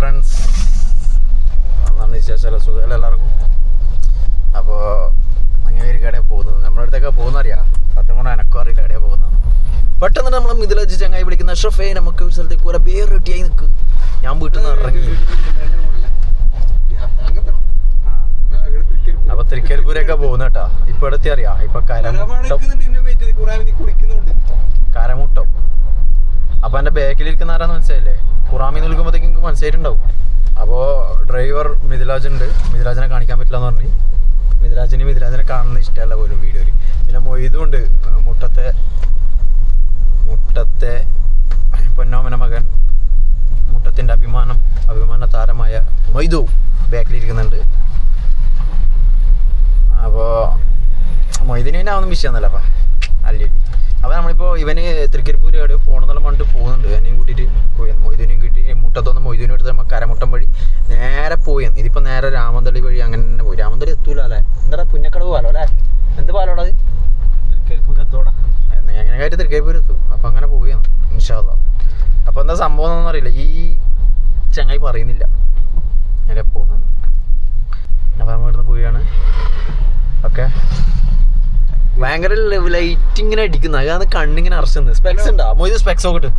Friends എന്നാണ് വിശേഷം സുഖമല്ല എല്ലാവർക്കും? അപ്പോൾ അങ്ങനെ ഒരു കടയിൽ പോകുന്നത്. നമ്മുടെ അടുത്തൊക്കെ പോകുന്നറിയാം? സത്യം പറഞ്ഞാൽ എനക്കും അറിയില്ല കടയിൽ പോകുന്നത് പെട്ടെന്ന് നമ്മൾ മിഥിലജ് ചങ്ങായി വിളിക്കുന്ന ഷെഫേ നമുക്ക് ഒരു സ്ഥലത്തേക്ക് കുറെ ബിയർ റെഡിയായി നിൽക്ക് ഞാൻ വീട്ടിൽ നിന്ന് ഇറങ്ങി. അപ്പൊ തൃക്കരിപ്പൂരൊക്കെ പോകുന്ന കേട്ടാ. ഇപ്പൊ എടുത്തി അറിയാം ഇപ്പൊ കരമുട്ടം. കരമുട്ടം. അപ്പൊ എന്റെ ബാക്കിലിരിക്കുന്ന ആരാന്ന് മനസ്സിലായില്ലേ? ഖുറാമി നിൽക്കുമ്പോഴത്തേക്ക് നിങ്ങൾക്ക് മനസ്സിലായിട്ടുണ്ടാവും. അപ്പോൾ ഡ്രൈവർ മിഥിലാജ് ഉണ്ട് മിഥിലാജിനെ കാണിക്കാൻ പറ്റില്ല എന്ന് പറഞ്ഞു. മിഥിലാജിനെ മിഥിലാജിനെ കാണുന്ന ഇഷ്ടമല്ല പോലും വീഡിയോയിൽ പിന്നെ മൊയ്തും ഉണ്ട് മുട്ടത്തെ മുട്ടത്തെ പൊന്നോമന മകൻ. മുട്ടത്തിന്റെ അഭിമാനം അഭിമാന താരമായ മൊയ്തു ബാക്കിലിരിക്കുന്നുണ്ട്. അപ്പോൾ മൊയ്തിന് അതൊന്നും വിഷയമൊന്നുമല്ലപ്പാ അല്ലേ അപ്പോൾ നമ്മളിപ്പോ ഇവന് തൃക്കരിപ്പൂർ എവിടെ പോകണമെന്നുള്ള പറഞ്ഞിട്ട് പോകുന്നുണ്ട്. എന്നെയും കൂട്ടിയിട്ട് പോയി മൊയ്തിനെയും കിട്ടി. മുട്ടത്തൊന്ന് മൊയ്തീനും എടുത്ത് നമ്മൾ കരമുട്ടം വഴി നേരെ പോയി ഇതിപ്പോൾ നേരെ രാമന്തളി വഴി അങ്ങനെ തന്നെ പോയി. രാമന്തളി എത്തൂല അല്ലേ? എന്താ പുന്നക്കടവ് പാലോ അല്ലേ? എന്ത് പാലോടാ അത്? എന്നാ എങ്ങനെ കാര്യം തൃക്കരിപ്പൂർ എത്തും. അപ്പം അങ്ങനെ പോവുകയാണ് ഇൻഷാല്ല അപ്പോൾ എന്താ സംഭവം എന്നൊന്നും അറിയില്ല. ഈ ചങ്ങായി പറയുന്നില്ല. അങ്ങനെ പോകുന്നത് അപ്പോൾ നമ്മൾ ഇവിടുന്ന് പോവുകയാണ്. ഓക്കെ. ഭയങ്കര ലൈറ്റ് ഇങ്ങനെ അടിക്കുന്ന. അതാണ് കണ്ണിങ്ങനെ അറച്ചുന്നത് സ്പെക്സ് ഉണ്ടാ? മൊയ്ത് സ്പെക്സ് നോക്കട്ട്.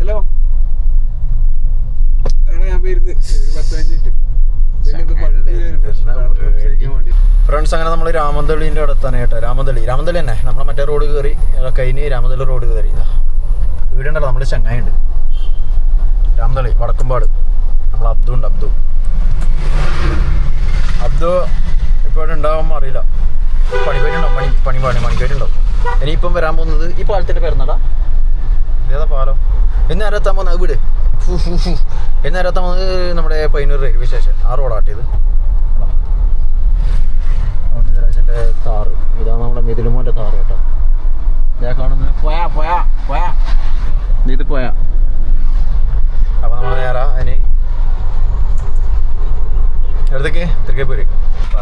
ഹലോ ഫ്രണ്ട്സ് അങ്ങനെ നമ്മൾ രാമന്തളിന്റെ അടുത്താണ് കേട്ടോ. രാമന്തളി രാമന്തളി തന്നെ. നമ്മളെ മറ്റേ റോഡ് കയറി കഴിഞ്ഞ് രാമന്തളി റോഡ് കയറി ഇതാ. വീടുണ്ടല്ലോ. നമ്മുടെ ചങ്ങായി ഉണ്ട് രാമന്തളി വടക്കുംപാട്. നമ്മൾ അബ്ദു ഉണ്ട് അബ്ദു. അബ്ദു ഇപ്പോൾ ഇവിടെ ഉണ്ടാവും അറിയില്ല. പണിപ്പേരുണ്ടാവും പണി പണി പണി പണിപ്പേരുണ്ടാവും ഇനിയിപ്പം വരാൻ പോകുന്നത് ഈ പാലത്തിന്റെ പേരുന്നടാ? ഇതേതാ പാലം? എന്നേരം എത്താൻ പോകുന്നത് വീട്. എന്നേരം എത്താൻ പോകുന്നത് നമ്മുടെ പയ്യന്നൂർ റെയിൽവേ സ്റ്റേഷൻ ആ റോഡാട്ടിയത് മിഥുരാജന്റെ താറ് ഇതാണ് നമ്മുടെ മിഥുലുമോന്റെ താറ് കേട്ടോ. ഞാൻ കാണുന്നത്. പോയാ പോയാ പോയാ. ഇത് പോയാ. അപ്പൊ നമ്മൾ നേരാ അതിന് എടുത്തേക്ക് തൃക്കേപ്പൂര്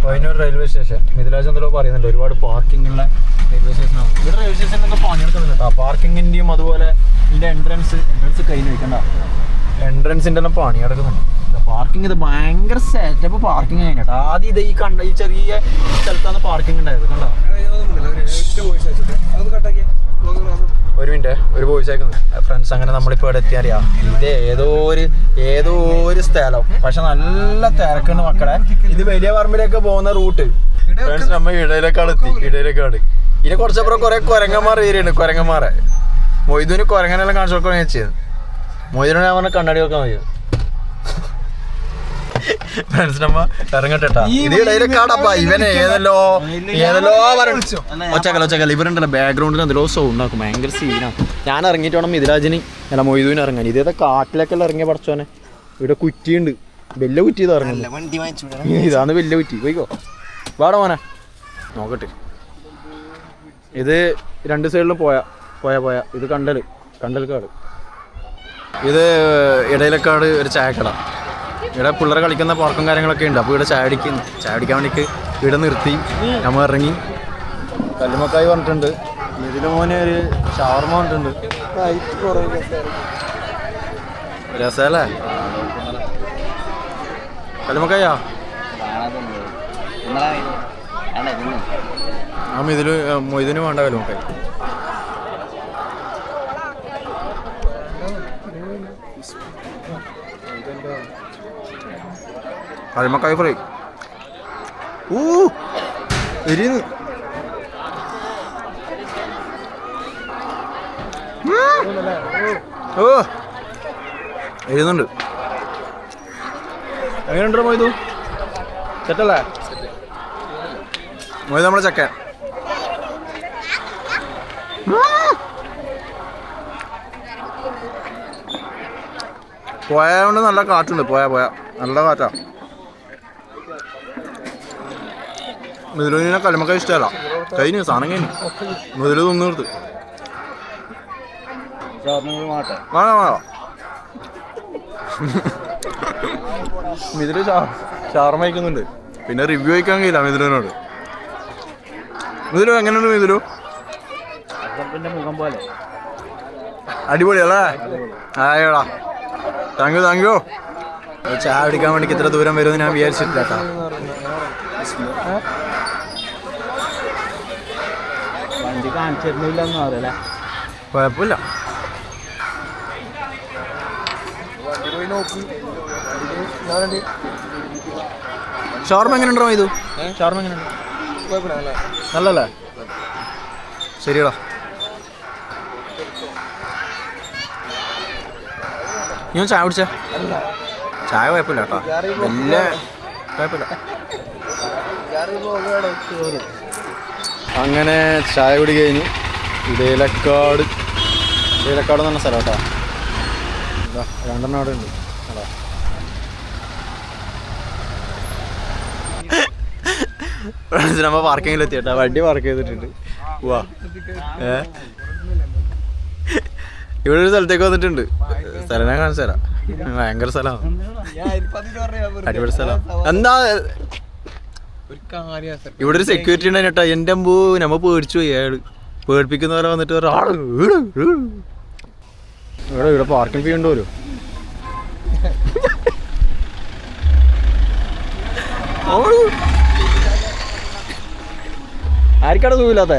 പയ്യന്നൂർ റെയിൽവേ സ്റ്റേഷൻ മിഥുരാജ് എന്തോ പറയുന്നുണ്ട് ഒരുപാട് പാർക്കിംഗ് ഉള്ള റെയിൽവേ സ്റ്റേഷനാണ് ഇവിടെ റെയിൽവേ സ്റ്റേഷനിലൊക്കെ പണിയെടുക്കുന്നുണ്ട് കേട്ടോ പാർക്കിങ്ങിന്റെയും അതുപോലെ ഇതിന്റെ എൻട്രൻസ് എൻട്രൻസ് കഴിഞ്ഞ് വെക്കണ്ട എൻട്രൻസിന്റെ എല്ലാം പണി നടക്കുന്നുണ്ട് പാർക്കിംഗ് ഇത് ഭയങ്കര സെറ്റപ്പ് പാർക്കിംഗ് കഴിഞ്ഞിട്ട് ആദ്യം ഇത് ഈ കണ്ട ഈ ചെറിയ സ്ഥലത്താണ് പാർക്കിംഗ് ഉണ്ടായത് കണ്ടോ? ഒരു മിനിറ്റ് ഒരു വോയിസ് അയക്കുന്നു ഫ്രണ്ട്സ് അങ്ങനെ നമ്മളിപ്പോൾ ഇവിടെ എത്തിയറിയാം ഇത് ഏതോ ഒരു ഏതോ ഒരു സ്ഥലം. പക്ഷെ നല്ല തിരക്കുണ്ട് മക്കളെ. ഇത് വലിയ പറമ്പിലേക്ക് പോകുന്ന റൂട്ട്. ഫ്രണ്ട്സ് നമ്മ ഇടയിലേക്കാണ് എത്തി. ഇടയിലേക്കാണ്. ഇനി കുറച്ചപ്പുറം കുറെ കുരങ്ങന്മാർ ഏരിയുണ്ട് കുരങ്ങന്മാരെ. മൊയ്തുവിന് കുരങ്ങനെല്ലാം കാണിച്ചു കൊടുക്കാൻ ഞാൻ ചെയ്ത് മൊയ്തുവിനെ ഞാൻ പറഞ്ഞ കണ്ണാടി വെക്കാൻ മതി ഫ്രണ്ട്സ് ഇറങ്ങട്ടെട്ടാ ഇവനെ ഏതല്ലോ ഏതല്ലോ ഒച്ചക്കല ഒച്ചക്കല. ഇവരുണ്ടല്ലോ ബാക്ക്ഗ്രൗണ്ടിൽ എന്തെല്ലോ സൗണ്ട് ആക്കും. ഭയങ്കര സീനാണ് ഞാൻ ഇറങ്ങിയിട്ട് വേണം മിഥിരാജിന് അല്ല മൊയ്തുവിന് ഇറങ്ങാൻ. ഇതേതാ കാട്ടിലേക്കെല്ലാം ഇറങ്ങിയ പഠിച്ചോനെ ഇവിടെ കുറ്റിയുണ്ട്. വലിയ കുറ്റി ഇത് ഇറങ്ങുന്നു ഇതാണ് വലിയ കുറ്റി. പോയിക്കോ. വാടാ മോനെ. നോക്കട്ടെ. ഇത് രണ്ട് സൈഡിലും പോയാ പോയാ പോയാ. ഇത് കണ്ടൽ കണ്ടൽക്കാട്. ഇത് ഇടയിലക്കാട് ഒരു ചായക്കട. ഇവിടെ പിള്ളേർ കളിക്കുന്ന പാർക്കും കാര്യങ്ങളൊക്കെ ഉണ്ട്. അപ്പോൾ ഇവിടെ ചായ അടിക്കുന്നു ചായ അടിക്കാൻ വേണ്ടിക്ക് ഇവിടെ നിർത്തി. നമ്മൾ ഇറങ്ങി. കല്ലുമക്കായി പറഞ്ഞിട്ടുണ്ട്. ഇതിന് മോനെ ഒരു ഷവർമ പറഞ്ഞിട്ടുണ്ട് രസമല്ലേ കല്ലുമക്കായോ ആ ഇതിൽ മൊയ്തിന് വേണ്ട കല്ലുമക്കായി കല്ലുമക്കായി ഫ്രൈ ഊ എരിയുന്നു ഓ എഴുതുന്നുണ്ട്. എങ്ങനെയുണ്ടോ മൊയ്തു? സെറ്റല്ലേ മൊയ്തു നമ്മുടെ ചക്കൻ. കൊണ്ട് നല്ല കാറ്റുണ്ട്. പോയാ പോയാ. നല്ല കാറ്റാ. മുതലുവിനെ കലമൊക്കെ ഇഷ്ടമല്ല. കഴിഞ്ഞു സാധനം കഴിഞ്ഞു. മുതൽ തിന്നു നിർത്ത് വേണം വേണം മിഥുൽ ഷാർമ വയ്ക്കുന്നുണ്ട് പിന്നെ റിവ്യൂ വയ്ക്കാൻ കഴിയില്ല മിഥുലിനോട് മിഥുലു എങ്ങനെയുണ്ട് മിഥുലു മുഖം പോലെ. അടിപൊളിയല്ലേ? ആയോടാ. Thank you thank you. ചായ അടിക്കാൻ വേണ്ടി ഇത്ര ദൂരം വരുമെന്ന് ഞാൻ വിചാരിച്ചിട്ടില്ല കേട്ടോ വണ്ടി കാണിച്ചിരുന്നില്ലെന്ന് പറയല്ലേ? കുഴപ്പമില്ല. ഷവർമ എങ്ങനെ ഉണ്ടോ ഇത് ഷവർമ എങ്ങനെ നല്ലല്ലേ ശരിയടാ. ഞാൻ ചായ കുടിച്ച? ചായ കുഴപ്പമില്ല കേട്ടോ. വലിയ കുഴപ്പമില്ല. അങ്ങനെ ചായ കുടി കഴിഞ്ഞു. ഇടയിലക്കാട് ഇടയിലക്കാട് എന്ന് പറഞ്ഞ സ്ഥലം കേട്ടോ. രണ്ടെണ്ണം അവിടെ ഉണ്ട്. അതാ. നമ്മ പാർക്കിങ്ങിൽ കേട്ടോ. വണ്ടി പാർക്ക് ചെയ്തിട്ടുണ്ട്. വാ ഏ? ഇവിടെ ഒരു സ്ഥലത്തേക്ക് വന്നിട്ടുണ്ട്. സ്ഥലം ഞാൻ കാണിച്ചു തരാം. ഭയങ്കര സ്ഥലമാണ്. അടിപൊളി സ്ഥലം എന്താ ഇവിടെ ഒരു സെക്യൂരിറ്റി ഉണ്ടായി കേട്ടോ. എന്റെ അമ്പൂ നമ്മ പേടിച്ചു പോയി. അയാൾ പേടിപ്പിക്കുന്ന പോലെ വന്നിട്ട് ഒരാൾ വീട്, വീട്. ഇവിടെ ഇവിടെ പാർക്കിംഗ് ഫീ ഉണ്ടോ ആർക്കാണ് സൂയില്ലാത്ത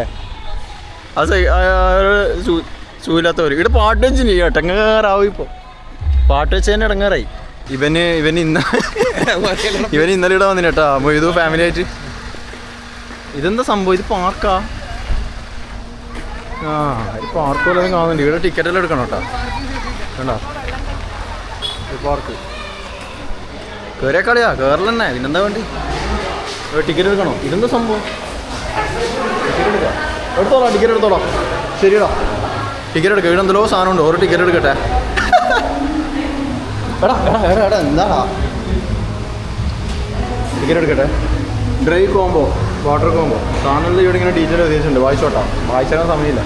അത് സൂയില്ലാത്തവർ ഇവിടെ പാട്ട് വെച്ച് നീ ഇടങ്ങാറാവും ഇപ്പൊ. പാട്ട് വെച്ച് തന്നെ ഇടങ്ങാറായി. ഇവന് ഇവന് ഇന്ന ഇവൻ ഇന്നലെ ഇവിടെ വന്നില്ല കേട്ടോ. മൊയ്തു ഫാമിലി ആയിട്ട്. ഇതെന്താ സംഭവം? ഇത് പാർക്കാ ആ? ഇത് പാർക്ക് പോലെ കാണുന്നുണ്ട്. ഇവിടെ ടിക്കറ്റ് എല്ലാം എടുക്കണം കേട്ടോ. കണ്ടോ? പാർക്ക് കയറിയ കളിയാ. കയറലെന്നെ പിന്നെന്താ വേണ്ടി? ടിക്കറ്റ് എടുക്കണോ? ഇതെന്താ സംഭവം? ടിക്കറ്റ് എടുക്കാം. എടുത്തോളാം ടിക്കറ്റ് എടുത്തോളാം. ശരിയടാ. ടിക്കറ്റ് എടുക്കാം. ഇവിടെ എന്തെല്ലോ സാധനം ഉണ്ട് ഓരോ ടിക്കറ്റ് എടുക്കട്ടെ? എടാ എടാ എടാ എടാ എന്താടാ? ടിക്കറ്റ് എടുക്കട്ടെ? ഡ്രൈ കോംബോ വാട്ടർ കോംബോ സാധനത്തിൽ ഇവിടെ ഇങ്ങനെ ഡീറ്റെയിൽ ഉദ്ദേശിച്ചുണ്ട് വായിച്ചോട്ടാ വായിച്ചാൽ സമയമില്ല.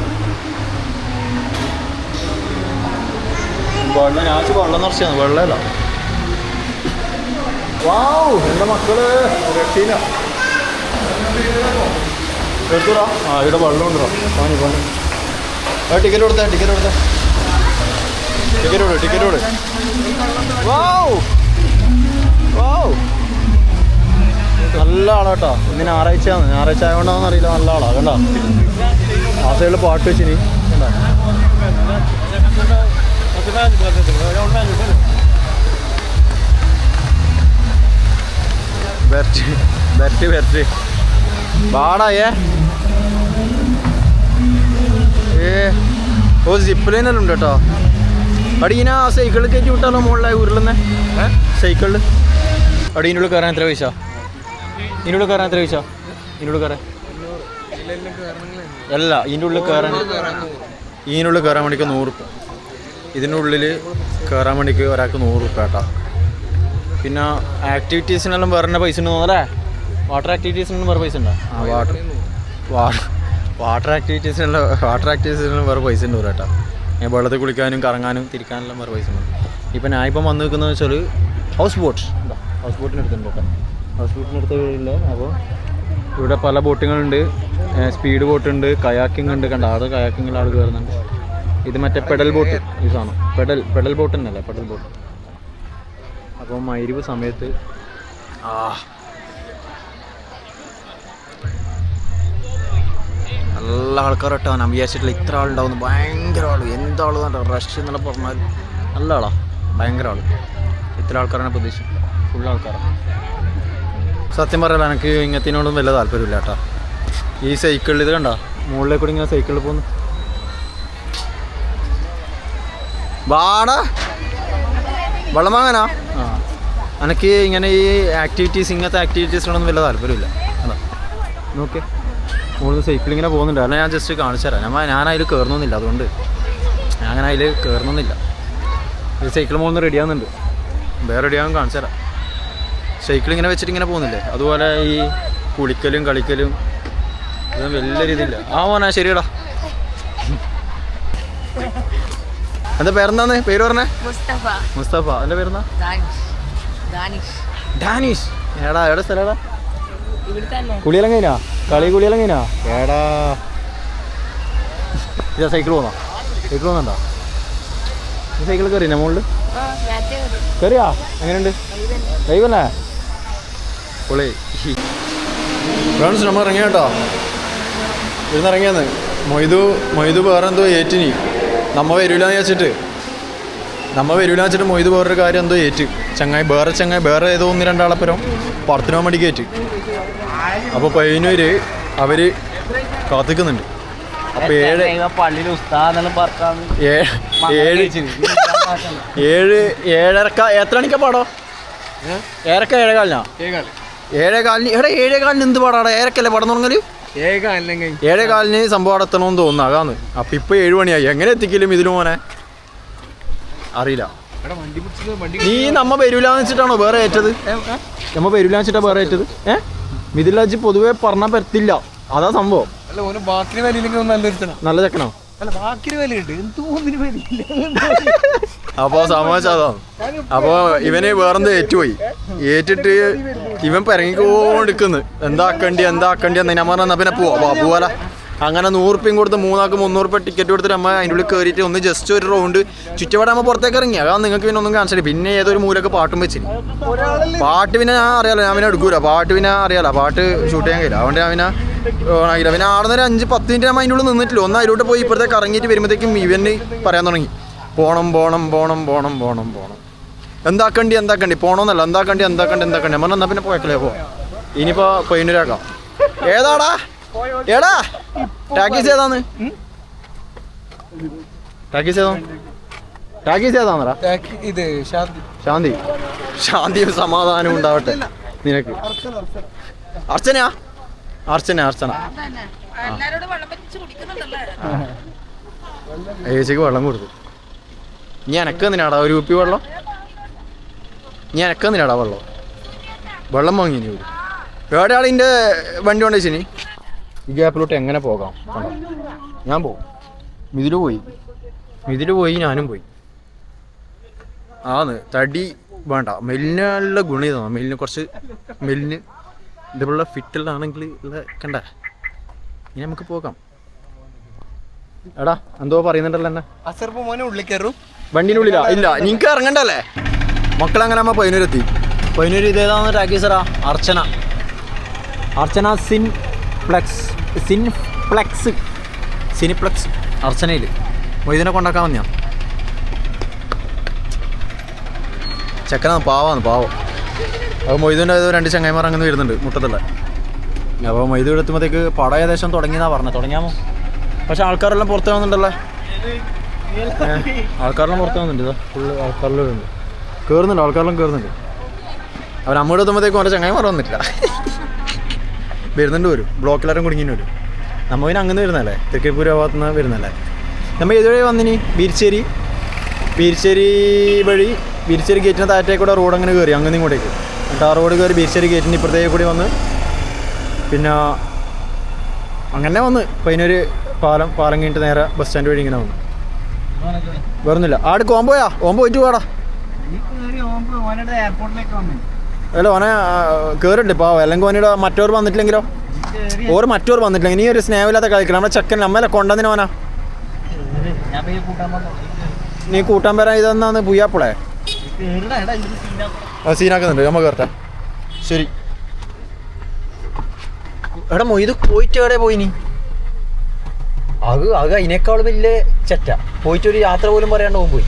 വെള്ളം ഞാൻ വെള്ളം നിറച്ചാണ് വെള്ളമല്ല. വാവ് എന്റെ മക്കൾ. രക്ഷയില്ല. എടുത്തൂടാ. ആ ഇവിടെ വെള്ളം ഉണ്ടോ? പാനി ആ ടിക്കറ്റ് കൊടുത്തേ ടിക്കറ്റ് കൊടുത്തേ. ടിക്കറ്റ് കൊടു ടിക്കറ്റ് കൊടു. നല്ല ആളാട്ടോ. ഇന്ന് ഞായറാഴ്ചയാണ്. ഞായറാഴ്ച ആയതുകൊണ്ടാണെന്ന് അറിയില്ല. നല്ല ആളാ. കണ്ടോ? ആ സൈഡിൽ പാട്ട് വെച്ചിനി. കണ്ടോ? ബെർറ്റ് ബെർറ്റ് ബെർറ്റ് ബാടായേ ഏ. ഓ സിപ്പ് ലൈനെല്ലാം ഉണ്ട് കേട്ടോ അടീന ആ സൈക്കിളിൽ കയറ്റി വിട്ടാലോ മുകളിലായി ഉരുളുന്നേ? സൈക്കിളിൽ? അടീനുള്ളിൽ കയറാൻ എത്ര പൈസ? ഇതിനുള്ളിൽ കയറാൻ എത്ര പൈസ? ഇതിനുള്ളിൽ കയറാൻ? അല്ല ഇതിന്റെ ഉള്ളിൽ കയറാൻ ഇതിനുള്ളിൽ കയറാൻ വേണ്ടിക്ക് നൂറ് റുപ്യ ഇതിനുള്ളിൽ കയറാൻ വേണ്ടിക്ക് ഒരാൾക്ക് നൂറ് റുപ്യ കേട്ടോ. പിന്നെ ആക്ടിവിറ്റീസിനെല്ലാം വേറെ പൈസ ഉണ്ടോ അല്ലേ? വാട്ടർ ആക്ടിവിറ്റീസിനും വേറെ പൈസ ഉണ്ടോ? ആ വാട്ടർ വാട്ടർ ആക്ടിവിറ്റീസിനെല്ലാം വാട്ടർ ആക്ടിവിറ്റീസിനും വേറെ പൈസ ഉണ്ട് കേട്ടോ. വെള്ളത്തിൽ കുളിക്കാനും കറങ്ങാനും തിരിക്കാനെല്ലാം വേറെ പൈസ ഉണ്ട്. ഇപ്പം ഞാൻ ഇപ്പം വന്ന് നിൽക്കുന്നത് വെച്ചാൽ ഹൗസ് ബോട്ട് ഹൗസ് ബോട്ടിന് എടുത്തിട്ടുണ്ട് കേട്ടോ. ഹൗസ് ബോട്ടിന് എടുത്ത വീടില്ല അപ്പോൾ ഇവിടെ പല ബോട്ടുകളുണ്ട്. സ്പീഡ് ബോട്ട് ഉണ്ട് കയാക്കിംഗ് ഉണ്ട്. കണ്ട? അത് കയാക്കിങ്ങിൽ ആൾ കയറുന്നുണ്ട് ഇത് മറ്റേ പെഡൽ ബോട്ട് ഈ സാധനം. പെഡൽ പെഡൽ ബോട്ട് തന്നെയല്ലേ? പെഡൽ ബോട്ട് അപ്പോൾ മൈരിവ് സമയത്ത് ആ നല്ല ആൾക്കാരട്ടോ. ഞാൻ വിചാരിച്ചിട്ടില്ല ഇത്ര ആളുണ്ടാവുന്നു ഭയങ്കര ആൾ കണ്ടോ? റഷ് എന്നുള്ള പറഞ്ഞാൽ നല്ല ആളാ. ഭയങ്കര ആൾ. ഇത്ര ആൾക്കാരാണ് പ്രതീക്ഷ ഫുൾ ആൾക്കാരാണ് സത്യം പറയാലോ എനിക്ക് ഇങ്ങനത്തിനോടും വലിയ താല്പര്യമില്ല കേട്ടോ. ഈ സൈക്കിളിൽ ഇത് കണ്ടോ? മുകളിലേക്ക് കൂടി ഇങ്ങനെ സൈക്കിളിൽ പോകുന്നു. വാടാ. വെള്ളം വാങ്ങാനാ? ആ. എനിക്ക് ഇങ്ങനെ ഈ ആക്ടിവിറ്റീസ് ഇങ്ങനത്തെ ആക്ടിവിറ്റീസിനോടൊന്നും വലിയ താല്പര്യമില്ല. അതാ. നോക്കേ മുകളിൽ സൈക്കിൾ ഇങ്ങനെ പോകുന്നുണ്ട്. കാരണം ഞാൻ ജസ്റ്റ് കാണിച്ചു തരാം. ഞാൻ ഞാൻ അതിൽ കയറണമെന്നില്ല അതുകൊണ്ട് ഞാൻ അങ്ങനെ അതിൽ കയറണമെന്നില്ല ഈ സൈക്കിൾ മുകളിൽ റെഡി ആവുന്നുണ്ട്. വേറെ റെഡി ആവാൻ കാണിച്ചു തരാം. സൈക്കിൾ ഇങ്ങനെ വെച്ചിട്ട് ഇങ്ങനെ പോകുന്നില്ലേ? അതുപോലെ ഈ കുളിക്കലും കളിക്കലും ഇതൊന്നും വലിയ രീതിയില്ല ആ മോനെ ശരിയടാ. എന്താ പേരെന്താന്ന്? പേര് പറഞ്ഞേ? മുസ്തഫ. മുസ്തഫ. എന്റെ പേരെന്താ? ഡാനിഷ് ഡാനിഷ് ഏടാ എവിടെ സ്ഥലടാ കുളിയെല്ലാം കഴിഞ്ഞാ കളി കുളിയെല്ലാം കഴിഞ്ഞാ ഏടാ ഇതാ സൈക്കിൾ പോന്നാ സൈക്കിൾ പോന്നണ്ടാ ഈ സൈക്കിൾ കയറിയ മുകളിൽ കയറിയാ എങ്ങനെയുണ്ട്? ദൈവല്ലേ പൊളി. ഫ്രണ്ട്സ് നമ്മൾ ഇറങ്ങിയ കേട്ടോ? ഇവിടുന്ന് ഇറങ്ങിയെന്ന് മൊയ്തു മൊയ്തു വേറെന്തോ ഏറ്റിനി നമ്മ വരൂലെന്ന് വെച്ചിട്ട് നമ്മ വരൂലെന്ന് വെച്ചിട്ട് മൊയ്തു വേറൊരു കാര്യം എന്തോ ഏറ്റ്. ചങ്ങായി വേറെ ചങ്ങായി വേറെ ഏതോ ഒന്ന് രണ്ടാളപ്പുറം പടത്തിനോ മെഡിക്കേറ്റ് അപ്പോൾ പയ്യന്നൂര് അവർ കാത്തിക്കുന്നുണ്ട്. അപ്പോൾ ഏഴ് ഏഴ് ഏഴ് ഏഴ് ഏഴരക്ക എത്ര മണിക്കാ പാടോ? ഏഴരക്ക ഏഴേകാലിനാ? ഏഴേകാലിന് എടാ ഏഴേകാലിന് എന്ത് പാടാടാ? ഏഴരക്കല്ലേ പടം തുടങ്ങൽ? ഏഴേ ഏഴേകാലിന് സംഭവം അവിടെ എത്തണമെന്ന് തോന്നുന്നു. അതാന്ന് അപ്പം ഇപ്പം ഏഴ് മണിയായി. എങ്ങനെ എത്തിക്കലും ഇതിലും മോനെ? അറിയില്ല. നീ നമ്മ വരൂലെന്ന് വെച്ചിട്ടാണോ വേറെ ഏറ്റത്? നമ്മ വരൂല വെച്ചിട്ടാ വേറെ ഏറ്റത്? ഏ? മിഥുലാജ് പൊതുവെ പറഞ്ഞാൽ പറ്റില്ല അതാ സംഭവം. നല്ല ചെക്കണോ അല്ല സമാചാരം അപ്പൊ എന്തോ ഒന്നിന് വിലയില്ല. അപ്പോൾ സമാചാതാണ് അപ്പോൾ ഇവന് വേറെന്ത് ഏറ്റുപോയി? ഏറ്റിട്ട് ഇവൻ പിറങ്ങിക്കൊണ്ടിരിക്കുന്നു എന്താക്കണ്ടി എന്താക്കണ്ടി എന്ന് ഞാൻ പറഞ്ഞാ പിന്നെ പോവാ. പോവാല. അങ്ങനെ നൂറുപ്യം കൊടുത്ത് മൂന്നാൾക്ക് മുന്നൂറ് രൂപ ടിക്കറ്റ് കൊടുത്തിട്ട് നമ്മൾ അതിന്റെ ഉള്ളിൽ കയറിയിട്ട് ഒന്ന് ജസ്റ്റ് ഒരു റൗണ്ട് ചുറ്റുപാട് നമ്മൾ പുറത്തേക്ക് ഇറങ്ങി അതാണ് നിങ്ങൾക്ക് പിന്നെ ഒന്നും കാണിച്ചില്ല. പിന്നെ ഏതൊരു മൂലൊക്കെ പാട്ടും വെച്ചിന്. പാട്ട് പിന്നെ ഞാൻ അറിയാലോ ഞാൻ പിന്നെ എടുക്കൂല. പാട്ട് പിന്നെ അറിയാലോ പാട്ട് ഷൂട്ട് ചെയ്യാൻ കഴിയില്ല. അതുകൊണ്ട് ഞാൻ പിന്നെ ഓണാക്കില്ല പിന്നെ ആടുന്ന ഒരു അഞ്ച് പത്ത് മിനിറ്റ് നമ്മൾ അതിന്റെ ഉള്ളിൽ നിന്നിട്ടില്ല. ഒന്ന് അതിലോട്ട് പോയി ഇപ്പോഴത്തേക്ക് ഇറങ്ങിയിട്ട് വരുമ്പോഴത്തേക്കും ഇവന് പറയാൻ തുടങ്ങി. പോണം പോണം പോണം പോണം പോണം പോണം. എന്താക്കണ്ടി എന്താക്കണ്ടി പോണോന്നല്ല. എന്താക്കണ്ടി എന്താക്കണ്ടി എന്താക്കണ്ടി നമ്മൾ എന്നാൽ പിന്നെ പോയക്കലേ പോ. ഇനിയിപ്പോൾ പയ്യന്നൂരാക്കാം ഏതാടാ? ഏടാ ടാക്കീസ് ഏതാന്ന്? ടാക്കീസ് ഏതാ? ടാക്കീസ് ഏതാന്നടാ? ഇത് ശാന്തി. ശാന്തി. ശാന്തിയും സമാധാനവും ഉണ്ടാവട്ടെ നിനക്ക്. അർച്ചനയാ അർച്ചന അർച്ചന. കുടിക്കുന്നുണ്ടല്ലേ? ഏച്ചിക്ക് വെള്ളം കൊടുത്തു. നീ എനക്ക് എന്തിനാടാ? ഒരു കുപ്പി വെള്ളം? നീ എനക്ക് എന്തിനാടാ വെള്ളം? വെള്ളം വാങ്ങി നീ ഒരു എവിടെയാണ് ഇതിന്റെ വണ്ടി കൊണ്ട് വെച്ചിനി ഈ ഗ്യാപ്പിലോട്ട് എങ്ങനെ പോകാം? ഞാൻ പോകും മിതിൽ പോയി. മിതിൽ പോയി ഞാനും പോയി. ആന്ന് തടി വേണ്ട. മെല്ലിന് നല്ല ഗുണം ഇതാണ് മെല്ലിന് കുറച്ച് മെല്ലിന് ഇതുപോലുള്ള ഫിറ്റിലാണെങ്കിൽ ഉള്ള കണ്ട. ഇനി നമുക്ക് പോകാം. എടാ എന്തോ പറയുന്നുണ്ടല്ലോ എന്നെ. അസർപ്പ് മോനെ ഉള്ളിൽ കയറും. വണ്ടീന്റെ ഉള്ളിലാ ഇല്ല നിങ്ങൾക്ക് ഇറങ്ങണ്ടല്ലേ? മക്കളങ്ങനെ അമ്മ പതിനൂരെത്തി പതിനൂര് ഇതേതാന്ന് ടാക്കീസറാ അർച്ചന. അർച്ചന സിൻ പ്ലക്സ് സിൻ സിനിപ്ലെക്സ്. അർച്ചനയിൽ. മൊയ്തിനെ കൊണ്ടാക്കാൻ വന്നിയാ. ചെക്കനാണ് പാവാന്ന് പാവം. അപ്പോൾ മൊയ്തിന്റെ രണ്ട് ചങ്ങായിമാർ അങ്ങനെ വരുന്നുണ്ട് മുട്ടത്തുള്ള അപ്പോൾ മൊയ്തു എടുത്തുമ്പോഴത്തേക്ക് പടം ഏകദേശം തുടങ്ങിയെന്നാ പറഞ്ഞത്. തുടങ്ങിയാമോ? പക്ഷെ ആൾക്കാരെല്ലാം പുറത്ത് വന്നിട്ടുണ്ടല്ലോ? ആൾക്കാരെല്ലാം പുറത്ത് വന്നിട്ടുണ്ട് ഇതാ. ഫുള്ള് ആൾക്കാരെല്ലാം ഉണ്ട് കയറുന്നുണ്ട് ആൾക്കാരെല്ലാം കയറുന്നുണ്ട് അവർ അമ്മയുടെ എത്തുമ്പോഴത്തേക്കും അവരുടെ ചങ്ങായിമാർ വന്നിട്ടില്ല. വരുന്നുണ്ട് വരും. ബ്ലോക്കിലാരും കുടുങ്ങിന് വരും. നമ്മൾ പിന്നെ അങ്ങനെ വരുന്നല്ലേ തൃക്കരിപ്പൂര ഭാഗത്തു നിന്ന് വരുന്നല്ലേ നമ്മൾ ഏതുവഴി വന്നിനി? ബീരിശ്ശേരി ബീരിശ്ശേരി വഴി ബീരിശ്ശേരി ഗേറ്റിന് താറ്റേ കൂടെ റോഡ് അങ്ങനെ കയറി അങ്ങനെ ഇങ്ങോട്ടേക്ക്. എന്നിട്ട് ആ റോഡ് കയറി ബീരിശ്ശേരി ഗേറ്റിന് ഇപ്പുറത്തേക്ക് കൂടി വന്ന് പിന്നെ അങ്ങനെ വന്ന്. പതിനൊരു പാലം പാലം കഴിഞ്ഞിട്ട് നേരെ ബസ് സ്റ്റാൻഡ് വഴി ഇങ്ങനെ വന്നു. വരുന്നില്ല ആട് കോമ്പോയാ ഓമ്പോ പോയിട്ട് പോടാ എയർപോർട്ടിലേക്ക് വന്നു. അല്ല ഓനെ കയറിണ്ട് ഇപ്പോൾ അല്ലെങ്കിൽ ഓനോട് മറ്റോർ വന്നിട്ടില്ലെങ്കിലോ? ഓർ മറ്റോർ വന്നിട്ടില്ലെങ്കിൽ ഇനി ഒരു സ്നേഹമില്ലാത്ത കളിക്കണം നമ്മുടെ ചെക്കൻ നമ്മളെ കൊണ്ടതിന് ഓനാ നീ കൂട്ടാൻ വരാൻ ഇതെന്നാന്ന് പുയ്യാപ്പിളെ സീനാക്കുന്നുണ്ട് നമ്മ കയറട്ടെ ശരി. എടാ മൊയ്ത് പോയിട്ട് എവിടെ പോയി നീ അത് അത് അതിനേക്കാൾ വലിയ ചെറ്റ. പോയിട്ട് ഒരു യാത്ര പോലും പറയാണ്ട് പോയി.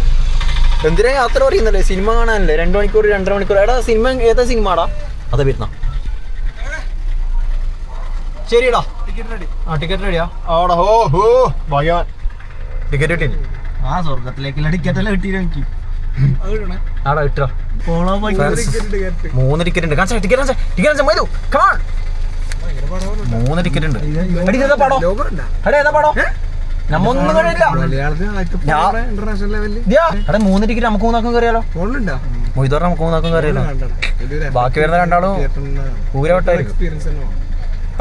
എന്തിനാ യാത്ര പറയുന്നല്ലേ? സിനിമ കാണാനല്ലേ? രണ്ട് മണിക്കൂർ രണ്ടര മണിക്കൂർ എടാ സിനിമ ഏതാ സിനിമടാ? അതാ വരുന്ന. ശരിടാ ആ ടിക്കറ്റ് റെഡിയാ. ആടാ ഹോ ഹോ. ഭഗവാൻ ടിക്കറ്റ് കിട്ടി ആ സ്വർഗത്തിലേക്കുള്ള ടിക്കറ്റ് എല്ലാം കിട്ടി എനിക്ക്. ആടാ മൂന്ന് ടിക്കറ്റ് ഉണ്ട്. കാണിച്ചാ ടിക്കറ്റ് കാണിച്ചാ ടിക്കറ്റ് കാണിച്ചാ മൈതു കമാൺ മൂന്ന് ടിക്കറ്റ് ഉണ്ട്. പടം. ഏതാ പടം? നമ്മ ഒന്നും കഴിയില്ല മൂന്ന് ടിക്കറ്റ് നമുക്ക് മൂന്നാക്കും കയറിയാലോ? മൊയ്തോറ നമുക്ക് മൂന്നാക്കും കയറിയാലോ? ബാക്കി വരുന്ന രണ്ടാളും ഊരവട്ടായിരിക്കും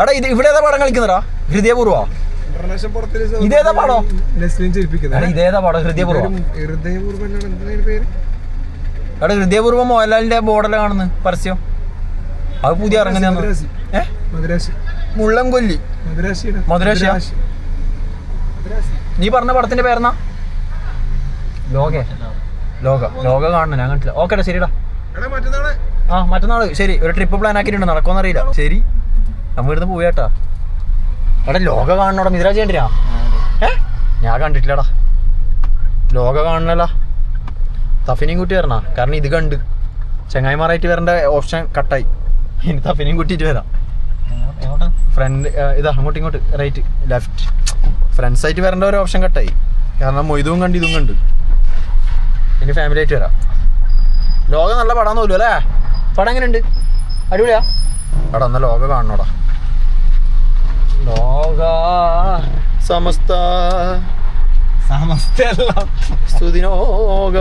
എടാ ഇത് ഇവിടെ ഏതാ പടം കളിക്കുന്നടാ? ഹൃദയപൂർവ? ഇതേതാ പടം? ഇതേതാ പടം? ഹൃദയപൂർവ? എടാ ഹൃദയപൂർവം മോഹൻലാലിന്റെ ബോർഡല്ല കാണുന്നത് പരസ്യം. അത് പുതിയ ഇറങ്ങുന്ന മുള്ളംകൊല്ലി മധുരാശി മദ്രാശി. നീ പറഞ്ഞ പടത്തിന്റെ പേരെന്നാ? ലോകേ. ലോക. ലോക കാണണം ഞാൻ കണ്ടില്ല ഓക്കേടാ ശരിടാ. ആ മറ്റന്നാൾ. ശരി ഒരു ട്രിപ്പ് പ്ലാൻ ആക്കിയിട്ടുണ്ട്. നടക്കുമെന്ന് അറിയില്ല ശരി. നമ്മ ഇവിടുന്ന് പോയാട്ടാ എടാ ലോക കാണണോടാ മിതിരാജ് കണ്ടിരാ ഏ? ഞാൻ കണ്ടിട്ടില്ലടാ. ലോക കാണണല്ല. തഫിനെയും കൂട്ടി വരണ. കാരണം ഇത് കണ്ട്. ചങ്ങായിമാറായിട്ട് വരേണ്ട ഓപ്ഷൻ കട്ടായി. ഇനി തഫിനെയും കൂട്ടിയിട്ട് വരാം. ഫ്രണ്ട് ഇതാ അങ്ങോട്ട് ഇങ്ങോട്ട്. റൈറ്റ് ലെഫ്റ്റ് ഫ്രണ്ട്സ് ആയിട്ട് വരേണ്ട ഒരു ഓപ്ഷൻ കട്ടായി കാരണം മൊയ്തും കണ്ട് ഇതും കണ്ട്. ഇനി ഫാമിലി ആയിട്ട് വരാം. ലോകം നല്ല പടം തോലും അല്ലേ? പടം എങ്ങനെയുണ്ട് അടിപൊളിയാ? പടം എന്നാ ലോക കാണണോടാ. ലോക സമസ്ത സമസ്തല്ല സ്തുതിനോക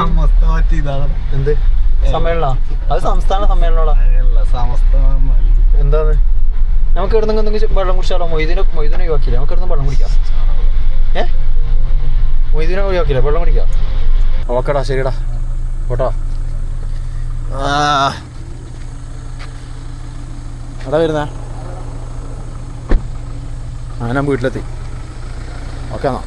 സമസ്ത പറ്റിയതാണ് എന്ത്? സമ്മേളന അത് സംസ്ഥാന സമ്മേളനോടാ സമസ്ത എന്താണ് നമുക്ക് ഇവിടെ നിന്ന് എന്തെങ്കിലും വെള്ളം കുടിച്ചാലോ? മൊയ്തിനെ മൊയ്തിനെ ഒഴിവാക്കില്ല നമുക്ക് ഇവിടുന്ന് വെള്ളം കുടിക്കാം. ഏ? മൊയ്തിനെ ഒഴിവാക്കില്ല വെള്ളം കുടിക്കാം. ഓക്കെടാ ശരിടാ പോട്ടോ. എടാ വരുന്ന. ആ ഞാൻ വീട്ടിലെത്തി. ഓക്കെ എന്നാ.